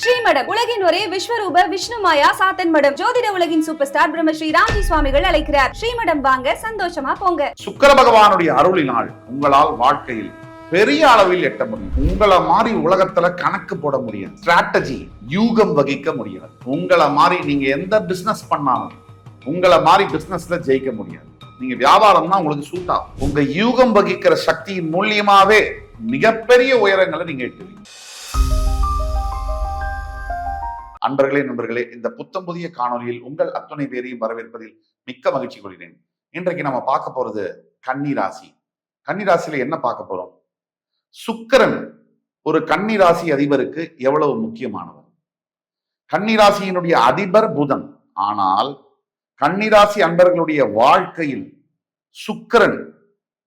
ஸ்ரீமடம் உலகின் ஒரே விஸ்வரூப விஷ்ணுமாயா சாத்தன் மடம் ஜோதிட உலகின் சூப்பர் ஸ்டார் பிரம்மஸ்ரீ ராம்ஜி சுவாமிகள் அழைக்கிறார். ஸ்ரீமடம் வாங்க சந்தோஷமா போங்க. சுக்கர பகவானுடைய அருளினால் உங்களால் வாழ்க்கையில் பெரிய அளவில் எட்ட முடியும். உங்களை மாதிரி உலகத்துல கணக்கு போட முடியும் ஸ்ட்ராட்டஜி யூகம் வகிக்க முடியாது. உங்களை மாதிரி நீங்க எந்த பிசினஸ் பண்ணாலும் உங்களை மாதிரி பிசினஸ்ல ஜெயிக்க முடியாது. நீங்க வியாபாரம்னா உங்களுக்கு சூட் ஆகும். உங்க யூகம் வகிக்கிற சக்தியின் மூலியமாவே மிகப்பெரிய உயரங்களை நீங்க எட்டுவீங்க. அன்பர்களே நண்பர்களே இந்த புத்தம் புதிய காணொலியில் உங்கள் அத்துணை பேரையும் வரவேற்பதில் மிக்க மகிழ்ச்சி கொள்கிறேன். இன்றைக்கு நம்ம பார்க்க போறது கன்னி ராசி கன்னி ராசியில என்ன பார்க்க போறோம்? சுக்கிரன் ஒரு கன்னி ராசி அதிபருக்கு எவ்வளவு முக்கியமானவர்? கன்னி ராசியினுடைய அதிபர் புதன். ஆனால் கன்னிராசி அன்பர்களுடைய வாழ்க்கையில் சுக்கிரன்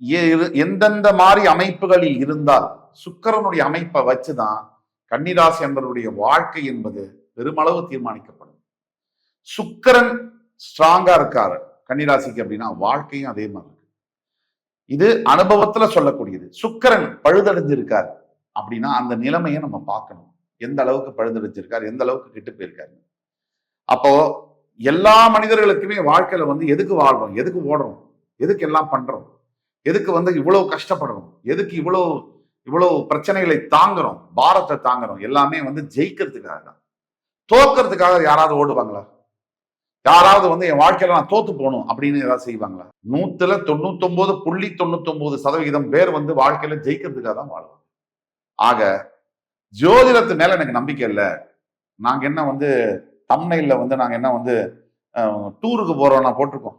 எ- எந்தெந்த மாதிரி அமைப்புகளில் இருந்தால் சுக்கரனுடைய அமைப்பை வச்சுதான் கன்னிராசி அன்பர்களுடைய வாழ்க்கை என்பது பெருமளவு தீர்மானிக்கப்படும். சுக்கிரன் ஸ்ட்ராங்கா இருக்காரு. கன்னிராசிக்கு அப்படின்னா வாழ்க்கையும் அதே மாதிரி இருக்கு. இது அனுபவத்துல சொல்லக்கூடியது. சுக்கிரன் பழுதடைஞ்சிருக்கார் அப்படின்னா அந்த நிலைமையை நம்ம பார்க்கணும். எந்த அளவுக்கு பழுதடைஞ்சிருக்கார்? எந்த அளவுக்கு கெட்டு போயிருக்காரு? அப்போ எல்லா மனிதர்களுக்குமே வாழ்க்கையில வந்து எதுக்கு வாழ்றோம்? எதுக்கு ஓடுறோம்? எதுக்கு எல்லாம் பண்றோம்? எதுக்கு வந்து இவ்வளவு கஷ்டப்படுறோம்? எதுக்கு இவ்வளவு இவ்வளவு பிரச்சனைகளை தாங்குறோம்? பாரத்தை தாங்குறோம்? எல்லாமே வந்து ஜெயிக்கிறதுக்காக தான் தோக்கிறதுக்காக யாராவது ஓடுவாங்களா? யாராவது வந்து என் வாழ்க்கையில நான் தோத்து போகணும் அப்படின்னு ஏதாவது செய்வாங்களா? நூத்துல தொண்ணூத்தொன்பது புள்ளி தொண்ணூத்தொன்பது சதவிகிதம் பேர் வந்து வாழ்க்கையில ஜெயிக்கிறதுக்காக தான் வாழ்வாங்க. ஆக ஜோதிடத்து மேல எனக்கு நம்பிக்கை இல்லை. நாங்க என்ன வந்து தம்னையில வந்து நாங்க என்ன வந்து டூருக்கு போறோம் நான் போட்டிருக்கோம்.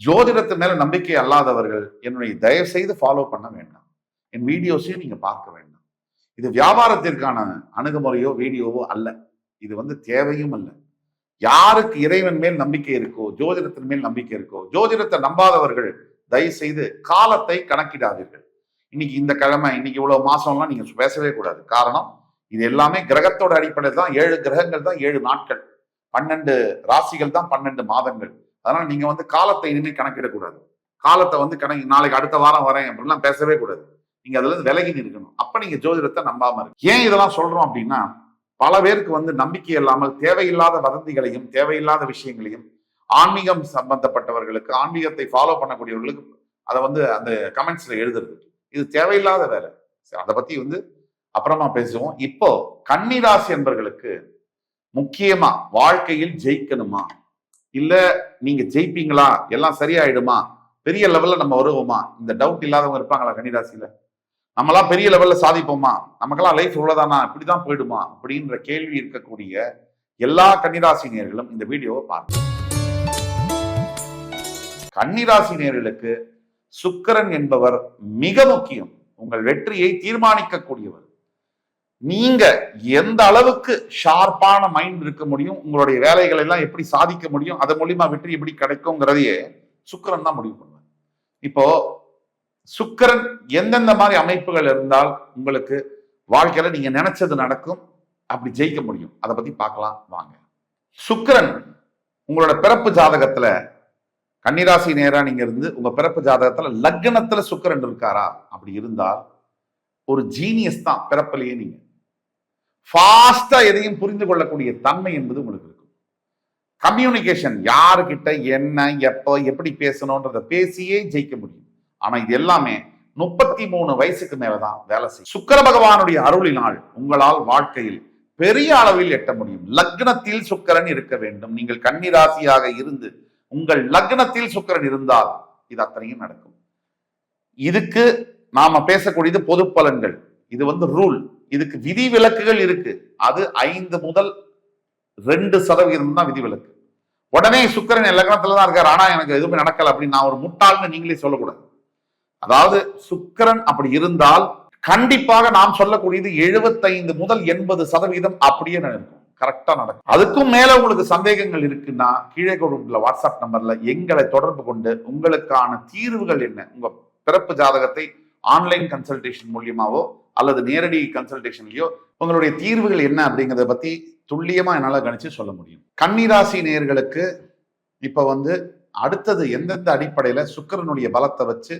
ஜோதிடத்து மேல நம்பிக்கை அல்லாதவர்கள் என்னுடைய தயவு செய்து ஃபாலோ பண்ண வேண்டாம். என் வீடியோஸையும் நீங்க பார்க்க வேண்டாம். இது வியாபாரத்திற்கான அணுகுமுறையோ வீடியோவோ அல்ல. இது வந்து தேவையும் அல்ல. யாருக்கு இறைவன் மேல் நம்பிக்கை இருக்கோ ஜோதிடத்தின் மேல் நம்பிக்கை இருக்கோ ஜோதிடத்தை நம்பாதவர்கள் தயவு செய்து காலத்தை கணக்கிடாதீர்கள். இன்னைக்கு இந்த கிழமை இன்னைக்கு இவ்வளவு மாசம்லாம் நீங்க பேசவே கூடாது. காரணம் இது எல்லாமே கிரகத்தோட அடிப்படையில் தான் ஏழு கிரகங்கள் தான் ஏழு நாட்கள். பன்னெண்டு ராசிகள் தான் பன்னெண்டு மாதங்கள். அதனால நீங்க வந்து காலத்தை இனிமேல் கணக்கிடக்கூடாது. காலத்தை வந்து கணக்கு நாளைக்கு அடுத்த வாரம் வரேன் அப்படிலாம் பேசவே கூடாது. நீங்க அதுல இருந்து விலகி நிற்கணும். அப்ப நீங்க ஜோதிடத்தை நம்பாம இருக்கு ஏன் இதெல்லாம் சொல்றோம் அப்படின்னா பல பேருக்கு வந்து நம்பிக்கை இல்லாமல் தேவையில்லாத வதந்திகளையும் தேவையில்லாத விஷயங்களையும் ஆன்மீகம் சம்பந்தப்பட்டவர்களுக்கு ஆன்மீகத்தை ஃபாலோ பண்ணக்கூடியவர்களுக்கு அதை வந்து அந்த கமெண்ட்ஸ்ல எழுதுறது. இது தேவையில்லாத வேலை. சரி, அதை பத்தி வந்து அப்புறமா பேசுவோம். இப்போ கன்னிராசி என்பர்களுக்கு முக்கியமா வாழ்க்கையில் ஜெயிக்கணுமா? இல்ல நீங்க ஜெயிப்பீங்களா? எல்லாம் சரியாயிடுமா? பெரிய லெவல்ல நம்ம வருவோமா? இந்த டவுட் இல்லாதவங்க இருப்பாங்களா கன்னிராசியில? நம்மளாம் பெரிய லெவல்ல சாதிப்போமா? நமக்கெல்லாம் லைஃப் இவ்வளவுதானா? இப்படிதான் போயிடுமா? அப்படின்ற கேள்வி இருக்கக்கூடிய எல்லா கன்னிராசினியர்களும் இந்த வீடியோவை பாருங்க கன்னிராசினியர்களுக்கு சுக்கிரன் என்பவர் மிக முக்கியம். உங்கள் வெற்றியை தீர்மானிக்கக்கூடியவர். நீங்க எந்த அளவுக்கு ஷார்ப்பான மைண்ட் இருக்க முடியும் உங்களுடைய வேலைகளை எல்லாம் எப்படி சாதிக்க முடியும் அது மூலியமா வெற்றி எப்படி கிடைக்குங்கிறதையே சுக்கிரன் தான் முடிவு பண்ணுவார். இப்போ சுக்கிரன் எந்தெந்த மாதிரி அமைப்புகள் இருந்தால் உங்களுக்கு வாழ்க்கையில நீங்க நினைச்சது நடக்கும். அப்படி ஜெயிக்க முடியும். அதை பத்தி பார்க்கலாம் வாங்க. சுக்கரன் உங்களோட பிறப்பு ஜாதகத்துல கன்னிராசி நேரா நீங்க இருந்து உங்க பிறப்பு ஜாதகத்துல லக்னத்துல சுக்கிரன் இருக்காரா? அப்படி இருந்தால் ஒரு ஜீனியஸ் தான் பிறப்பிலேயே நீங்க. ஃபாஸ்டா எதையும் புரிந்து கொள்ளக்கூடிய தன்மை என்பது உங்களுக்கு இருக்கும். கம்யூனிகேஷன் யாருக்கிட்ட என்ன எப்போ எப்படி பேசணும்ன்றத பேசியே ஜெயிக்க முடியும். ஆனா இது எல்லாமே முப்பத்தி மூணு வயசுக்கு மேலதான் வேலை செய்யும். சுக்கர பகவானுடைய அருளினால் உங்களால் வாழ்க்கையில் பெரிய அளவில் எட்ட முடியும். லக்னத்தில் சுக்கரன் இருக்க வேண்டும். நீங்கள் கன்னிராசியாக இருந்து உங்கள் லக்னத்தில் சுக்கரன் இருந்தால் இது அத்தனையும் நடக்கும். இதுக்கு நாம பேசக்கூடியது பொது பலன்கள். இது வந்து ரூல். இதுக்கு விதி விலக்குகள் இருக்கு. அது ஐந்து முதல் ரெண்டு சதவீதம் தான் விதிவிலக்கு. உடனே சுக்கரன் லக்னத்துல தான் இருக்காரு. ஆனா எனக்கு எதுவுமே நடக்கல அப்படின்னு நான் ஒரு முட்டாள்னு நீங்களே சொல்லக்கூடாது. அதாவது சுக்கரன் அப்படி இருந்தால் கண்டிப்பாக நாம் சொல்லக்கூடியது 75 முதல் எண்பது சதவீதம் அப்படியே நடக்கும். கரெக்டா நடக்கும். அதுக்கும் மேல உங்களுக்கு சந்தேகங்கள் இருக்குன்னா கீழே கொடுக்குற வாட்ஸ்அப் நம்பர்ல எங்களை தொடர்பு கொண்டு உங்களுக்கான தீர்வுகள் என்ன? உங்க பிறப்பு ஜாதகத்தை ஆன்லைன் கன்சல்டேஷன் மூலியமாவோ அல்லது நேரடி கன்சல்டேஷன்லயோ உங்களுடைய தீர்வுகள் என்ன அப்படிங்கறத பத்தி துல்லியமா என்னால கணிச்சு சொல்ல முடியும். கன்னிராசி நேர்களுக்கு இப்ப வந்து அடுத்தது எந்தெந்த அடிப்படையில சுக்கரனுடைய பலத்தை வச்சு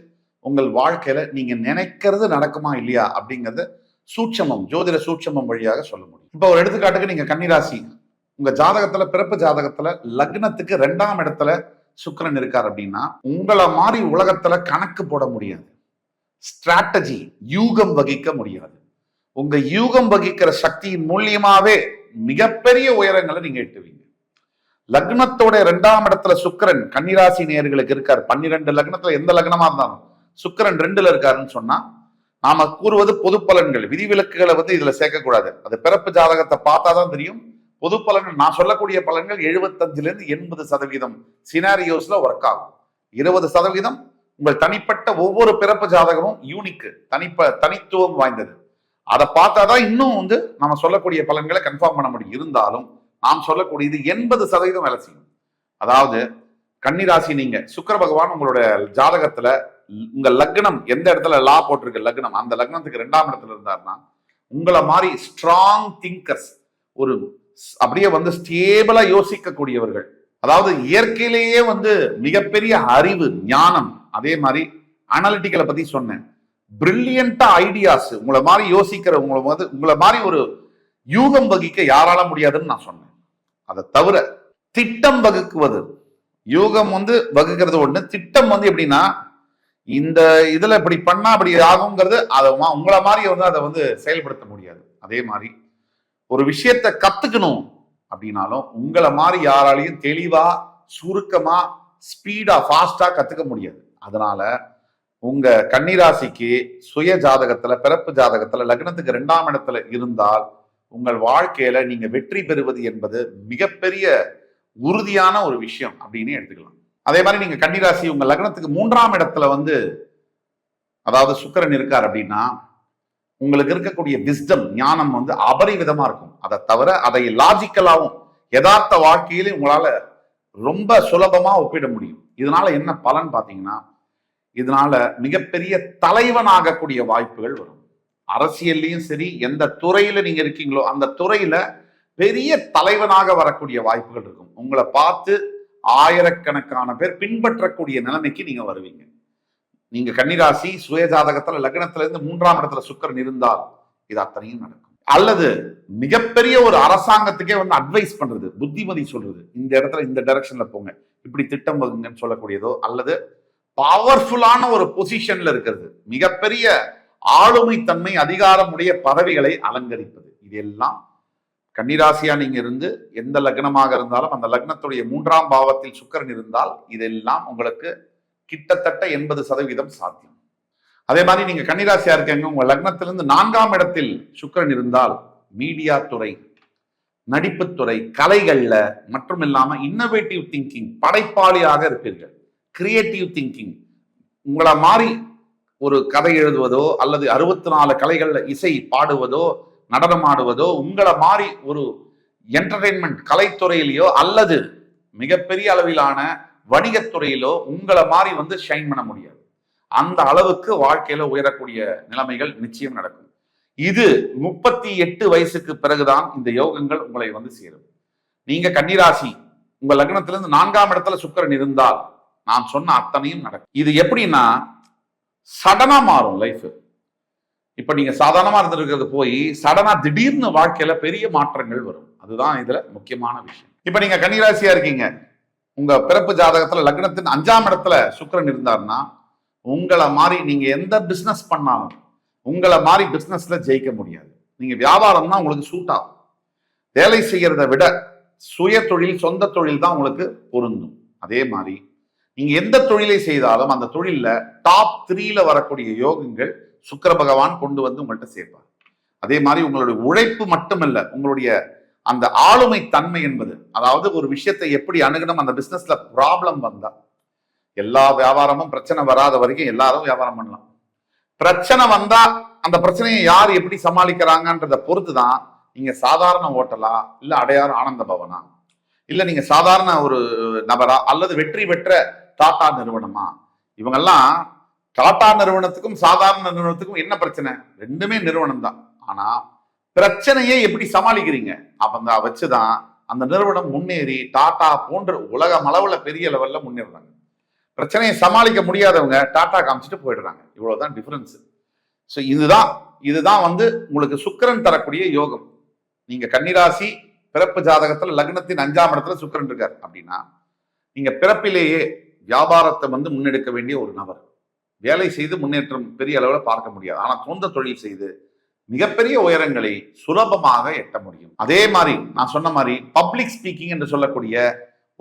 உங்கள் வாழ்க்கையில நீங்க நினைக்கிறது நடக்குமா இல்லையா அப்படிங்கறத சூட்சமம் ஜோதிட சூட்சமம் வழியாக சொல்ல முடியும். இப்போ ஒரு எடுத்துக்காட்டுக்கு நீங்க கன்னிராசி. உங்க ஜாதகத்துல பிறப்பு ஜாதகத்துல லக்னத்துக்கு ரெண்டாம் இடத்துல சுக்கரன் இருக்கார் அப்படின்னா உங்களை மாதிரி உலகத்துல கணக்கு போட முடியாது. ஸ்ட்ராட்டஜி யூகம் வகிக்க முடியாது. உங்க யூகம் வகிக்கிற சக்தியின் மூலியமாவே மிகப்பெரிய உயரங்களை நீங்க எட்டுவீங்க. லக்னத்தோட ரெண்டாம் இடத்துல சுக்கரன் கன்னிராசி நேயர்களுக்கு இருக்கார். பன்னிரெண்டு லக்னத்துல எந்த லக்னமா இருந்தாலும். சுக்கிரன் ரெண்டுல இருக்காருன்னு சொன்னா நாம கூறுவது பொது பலன்கள். விதிவிலக்குகளை வந்து இதுல சேர்க்கக்கூடாது. அது பிறப்பு ஜாதகத்தை பார்த்தாதான் தெரியும். பொது பலன்கள் நான் சொல்லக்கூடிய பலன்கள் எழுபத்தஞ்சுல இருந்து எண்பது சதவீதம். சினாரியோஸ்ல ஒர்க் ஆகும். இருபது சதவீதம் உங்கள் தனிப்பட்ட ஒவ்வொரு பிறப்பு ஜாதகமும் யூனிக்கு தனிப்ப தனித்துவம் வாய்ந்தது. அதை பார்த்தாதான் இன்னும் வந்து நம்ம சொல்லக்கூடிய பலன்களை கன்ஃபார்ம் பண்ண முடியும். இருந்தாலும் நாம் சொல்லக்கூடியது எண்பது சதவீதம் வேலை செய்யும். அதாவது கன்னிராசி நீங்க சுக்கிர பகவான் உங்களோட ஜாதகத்துல உங்க லக்னம் எந்த இடத்துல லா போட்டிருக்கு லக்னம்? அந்த லக்னத்துக்கு ரெண்டாம் இடத்துல இருந்தாருன்னா உங்களை மாதிரி ஸ்ட்ராங் திங்கர்ஸ் ஒரு அப்படியே வந்து ஸ்டேபிளா யோசிக்கக்கூடியவர்கள் அதாவது இயற்கையிலேயே வந்து மிகப்பெரிய அறிவு ஞானம் அதே மாதிரி அனாலிட்டிக்கலை பத்தி சொன்னேன். பிரில்லியண்டா ஐடியாஸ் உங்களை மாதிரி யோசிக்கிற உங்களை வந்து உங்களை மாதிரி ஒரு யூகம் வகிக்க யாரால முடியாதுன்னு நான் சொன்னேன். அதை தவிர திட்டம் வகுக்குவது யூகம் வந்து வகுக்கிறது ஒண்ணு திட்டம் வந்து எப்படின்னா இந்த இதுல இப்படி பண்ணா அப்படி ஆகுங்கிறது அதை மா- உங்களை மாதிரி வந்து அதை வந்து செயல்படுத்த முடியாது. அதே மாதிரி ஒரு விஷயத்த கத்துக்கணும் அப்படின்னாலும் உங்களை மாதிரி யாராலையும் தெளிவா சுருக்கமா ஸ்பீடா ஃபாஸ்டா கத்துக்க முடியாது. அதனால உங்க கன்னிராசிக்கு சுய ஜாதகத்துல பிறப்பு ஜாதகத்துல லக்னத்துக்கு ரெண்டாம் இடத்துல இருந்தால் உங்கள் வாழ்க்கையில நீங்க வெற்றி பெறுவது என்பது மிகப்பெரிய உறுதியான ஒரு விஷயம் அப்படின்னு எடுத்துக்கலாம். அதே மாதிரி நீங்க கன்னிராசி உங்க லக்னத்துக்கு மூன்றாம் இடத்துல வந்து அதாவது சுக்கரன் இருக்கார் அப்படின்னா உங்களுக்கு இருக்கக்கூடிய விஸ்டம் ஞானம் வந்து அபரிவிதமா இருக்கும். அதை தவிர அதை லாஜிக்கலாகவும் யதார்த்த வாழ்க்கையிலே உங்களால ரொம்ப சுலபமா ஒப்பிட முடியும். இதனால என்ன பலன் பாத்தீங்கன்னா இதனால மிகப்பெரிய தலைவன் ஆகக்கூடிய வாய்ப்புகள் வரும். அரசியல்லையும் சரி எந்த துறையில நீங்க இருக்கீங்களோ அந்த துறையில பெரிய தலைவனாக வரக்கூடிய வாய்ப்புகள் இருக்கும். உங்களை பார்த்து ஆயிரக்கணக்கான பேர் பின்பற்றக்கூடிய நிலைமைக்கு நீங்க வருவீங்க. நீங்க கன்னிராசி சுயஜாதகத்துல லக்னத்துல இருந்து மூன்றாம் இடத்துல சுக்கரன் இருந்தால் இது அத்தனையும் நடக்கும். அல்லது மிகப்பெரிய ஒரு அரசாங்கத்துக்கே வந்து அட்வைஸ் பண்றது புத்திமதி சொல்றது இந்த இடத்துல இந்த டைரக்ஷன்ல போங்க இப்படி திட்டம் வகுங்கன்னு சொல்லக்கூடியதோ அல்லது பவர்ஃபுல்லான ஒரு பொசிஷன்ல இருக்கிறது மிகப்பெரிய ஆளுமை தன்மை அதிகாரமுடைய பதவிகளை அலங்கரிப்பது இதெல்லாம் கன்னிராசியா நீங்க இருந்து எந்த லக்னமாக இருந்தாலும் அந்த லக்னத்துடைய மூன்றாம் பாவத்தில் சுக்கரன் இருந்தால் இதெல்லாம் உங்களுக்கு கிட்டத்தட்ட எண்பது சதவீதம் சாத்தியம். அதே மாதிரி நீங்க கன்னிராசியா இருக்கீங்க உங்க லக்னத்திலிருந்து நான்காம் இடத்தில் சுக்கரன் இருந்தால் மீடியா துறை நடிப்புத்துறை கலைகள்ல மற்றும் இல்லாம இன்னோவேட்டிவ் திங்கிங் படைப்பாளியாக இருப்பீர்கள். கிரியேட்டிவ் திங்கிங் உங்களை மாதிரி ஒரு கதை எழுதுவதோ அல்லது அறுபத்தி நாலு கலைகள்ல இசை பாடுவதோ நடனம் ஆடுவதோ உங்களை மாதிரி ஒரு என்டர்டெயின்மெண்ட் கலைத்துறையிலையோ அல்லது மிகப்பெரிய அளவிலான வணிகத்துறையிலோ உங்களை மாதிரி வந்து ஷைன் பண்ண முடியாது. அந்த அளவுக்கு வாழ்க்கையில உயரக்கூடிய நிலைமைகள் நிச்சயம் நடக்கும். இது முப்பத்தி எட்டு வயசுக்கு பிறகுதான் இந்த யோகங்கள் உங்களை வந்து சேரும். நீங்க கன்னிராசி உங்க லக்னத்திலிருந்து நான்காம் இடத்துல சுக்கிரன் இருந்தால் நான் சொன்ன அத்தனையும் நடக்கும். இது எப்படின்னா சடனா மாறும் லைஃப் இப்ப நீங்க சாதாரணமா இருந்திருக்கிறது போய் சடனா திடீர்னு வாழ்க்கையில பெரிய மாற்றங்கள் வரும். அதுதான் இதுல முக்கியமான விஷயம். இப்ப நீங்க கன்னிராசியா இருக்கீங்க. உங்க பிறப்பு ஜாதகத்துல லக்னத்தின் அஞ்சாம் இடத்துல சுக்கரன் இருந்தாருன்னா உங்களை மாதிரி நீங்க எந்த பிசினஸ் பண்ணாலும் உங்களை மாதிரி பிசினஸ்ல ஜெயிக்க முடியாது. நீங்க வியாபாரம் தான் உங்களுக்கு சூட் ஆகும். வேலை செய்யறதை விட சுய தொழில் சொந்த தொழில் தான் உங்களுக்கு பொருந்தும். அதே மாதிரி நீங்க எந்த தொழிலை செய்தாலும் அந்த தொழில்ல டாப் த்ரீல வரக்கூடிய யோகங்கள் சுக்கர பகவான் கொண்டு வந்து உங்கள்கிட்ட சேர்ப்பார். அதே மாதிரி உங்களுடைய உழைப்பு மட்டுமல்ல உங்களுடைய அந்த ஆளுமை தன்மை என்பது அதாவது ஒரு விஷயத்தை எப்படி அணுகணும் அந்த பிசினஸ்ல ப்ராப்ளம் வந்தா எல்லா வியாபாரமும் பிரச்சனை வராத வரைக்கும் எல்லாரும் வியாபாரம் பண்ணலாம். பிரச்சனை வந்தா அந்த பிரச்சனையை யார் எப்படி சமாளிக்கிறாங்கன்றத பொறுத்து தான் நீங்க சாதாரண ஹோட்டலா இல்ல அடையாறு ஆனந்த பவனா இல்ல நீங்க சாதாரண ஒரு நபரா அல்லது வெற்றி பெற்ற டாடா நிறுவனமா? இவங்கெல்லாம் டாடா நிறுவனத்துக்கும் சாதாரண நிறுவனத்துக்கும் என்ன பிரச்சனை? ரெண்டுமே நிறுவனம் தான் ஆனா பிரச்சனையை எப்படி சமாளிக்கிறீங்க? அப்ப வச்சுதான் அந்த நிறுவனம் முன்னேறி டாடா போன்ற உலகம் அளவுல பெரிய லெவல்ல முன்னேறுறாங்க. பிரச்சனையை சமாளிக்க முடியாதவங்க டாடா காமிச்சிட்டு போயிடுறாங்க. இவ்வளவுதான் டிஃபரன்ஸ் ஸோ இதுதான் இதுதான் வந்து உங்களுக்கு சுக்கரன் தரக்கூடிய யோகம். நீங்க கன்னிராசி பிறப்பு ஜாதகத்துல லக்னத்தின் அஞ்சாம் இடத்துல சுக்கரன் இருக்கார் அப்படின்னா நீங்க பிறப்பிலேயே வியாபாரத்தை வந்து முன்னெடுக்க வேண்டிய ஒரு நபர். வேலை செய்து முன்னேற்றம் பெரிய அளவில் பார்க்க முடியாது. ஆனால் சொந்த தொழில் செய்து மிகப்பெரிய உயரங்களை சுலபமாக எட்ட முடியும். அதே மாதிரி நான் சொன்ன மாதிரி பப்ளிக் ஸ்பீக்கிங் என்று சொல்லக்கூடிய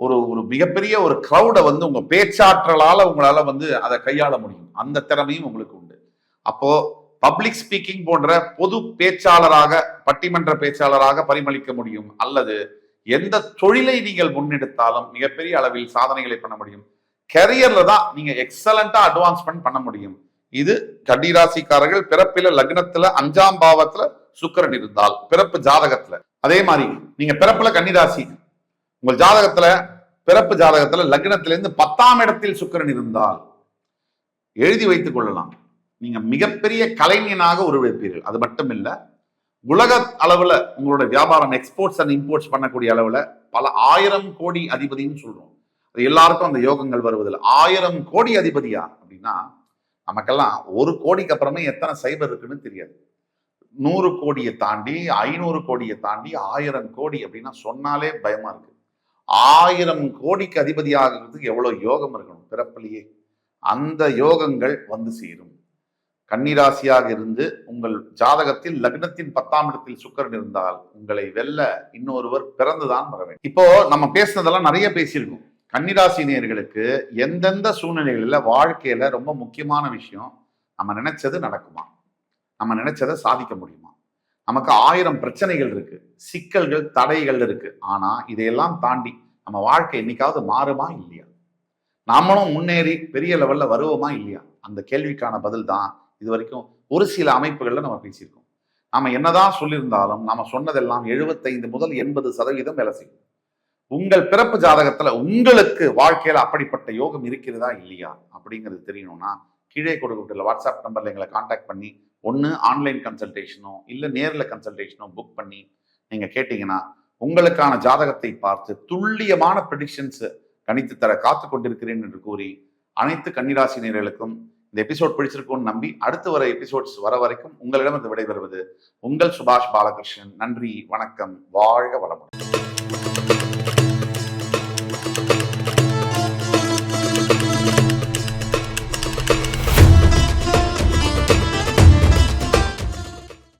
ஒரு ஒரு மிகப்பெரிய ஒரு க்ரௌடை வந்து உங்கள் பேச்சாற்றலால் உங்களால் வந்து அதை கையாள முடியும். அந்த திறமையும் உங்களுக்கு உண்டு. அப்போது பப்ளிக் ஸ்பீக்கிங் போன்ற பொது பேச்சாளராக பட்டிமன்ற பேச்சாளராக பரிமளிக்க முடியும். அல்லது எந்த தொழிலை நீங்கள் முன்னெடுத்தாலும் மிகப்பெரிய அளவில் சாதனைகளை பண்ண முடியும். கெரியர்ல தான் நீங்க எக்ஸலண்டா அட்வான்ஸ்மெண்ட் பண்ண முடியும். இது கன்னிராசிக்காரர்கள் பிறப்பில லக்னத்துல அஞ்சாம் பாவத்துல சுக்கிரன் இருந்தால் பிறப்பு ஜாதகத்துல. அதே மாதிரி நீங்க பிறப்புல கன்னிராசி. உங்கள் ஜாதகத்துல பிறப்பு ஜாதகத்துல லக்னத்திலிருந்து இருந்து பத்தாம் இடத்தில் சுக்கிரன் இருந்தால் எழுதி வைத்துக் கொள்ளலாம். நீங்க மிகப்பெரிய கலைஞனாக உருவெடுப்பீர்கள். அது மட்டும் இல்ல உலக அளவுல உங்களோட வியாபாரம் எக்ஸ்போர்ட்ஸ் அண்ட் இம்போர்ட்ஸ் பண்ணக்கூடிய அளவுல பல ஆயிரம் கோடி அதிபதின்னு சொல்றோம். எல்லாருக்கும் அந்த யோகங்கள் வருவதில்லை. ஆயிரம் கோடி அதிபதியா அப்படின்னா நமக்கெல்லாம் ஒரு கோடிக்கு அப்புறமே எத்தனை சைபர் இருக்குன்னு தெரியாது. நூறு கோடியை தாண்டி ஐநூறு கோடியை தாண்டி ஆயிரம் கோடி அப்படின்னா சொன்னாலே பயமா இருக்கு. ஆயிரம் கோடிக்கு அதிபதியாகிறதுக்கு எவ்வளவு யோகம் இருக்கணும் பிறப்பிலேயே? அந்த யோகங்கள் வந்து சேரும். கன்னிராசியாக இருந்து உங்கள் ஜாதகத்தில் லக்னத்தின் பத்தாம் இடத்தில் சுக்கரன் இருந்தால் உங்களை வெல்ல இன்னொருவர் பிறந்துதான் வர வேண்டும். இப்போ நம்ம பேசுனதெல்லாம் நிறைய பேசியிருக்கோம். கன்னிராசினியர்களுக்கு எந்தெந்த சூழ்நிலைகளில் வாழ்க்கையில ரொம்ப முக்கியமான விஷயம்? நம்ம நினைச்சது நடக்குமா? நம்ம நினைச்சதை சாதிக்க முடியுமா? நமக்கு ஆயிரம் பிரச்சனைகள் இருக்கு சிக்கல்கள் தடைகள் இருக்கு. ஆனா இதையெல்லாம் தாண்டி நம்ம வாழ்க்கை என்னைக்காவது மாறுமா இல்லையா? நாமளும் முன்னேறி பெரிய லெவல்ல வருவோமா இல்லையா? அந்த கேள்விக்கான பதில் தான் இது வரைக்கும் ஒரு சில அமைப்புகள்ல நம்ம பேசியிருக்கோம். நாம என்னதான் சொல்லியிருந்தாலும் நாம சொன்னதெல்லாம் எழுபத்தைந்து முதல் எண்பது சதவீதம் வேலை செய்யும். உங்கள் பிறப்பு ஜாதகத்துல உங்களுக்கு வாழ்க்கையில அப்படிப்பட்ட யோகம் இருக்கிறதா இல்லையா அப்படிங்கிறது தெரியணும்னா கீழே கொடுக்கப்பட்டுள்ள வாட்ஸ்அப் நம்பர்ல எங்களை காண்டாக்ட் பண்ணி ஒன்று ஆன்லைன் கன்சல்டேஷனோ இல்லை நேரில் கன்சல்டேஷனோ புக் பண்ணி நீங்கள் கேட்டிங்கன்னா உங்களுக்கான ஜாதகத்தை பார்த்து துல்லியமான ப்ரெடிக்ஷன்ஸ் கணித்து தர காத்து கொண்டிருக்கிறேன் என்று கூறி அனைத்து கன்னிராசினியர்களுக்கும் இந்த எபிசோட் பிடிச்சிருக்கும்னு நம்பி அடுத்து வர எபிசோட்ஸ் வர வரைக்கும் உங்களிடம் இந்த விடைபெறுவது உங்கள் சுபாஷ் பாலகிருஷ்ணன். நன்றி வணக்கம் வாழ்க வளமுடன்.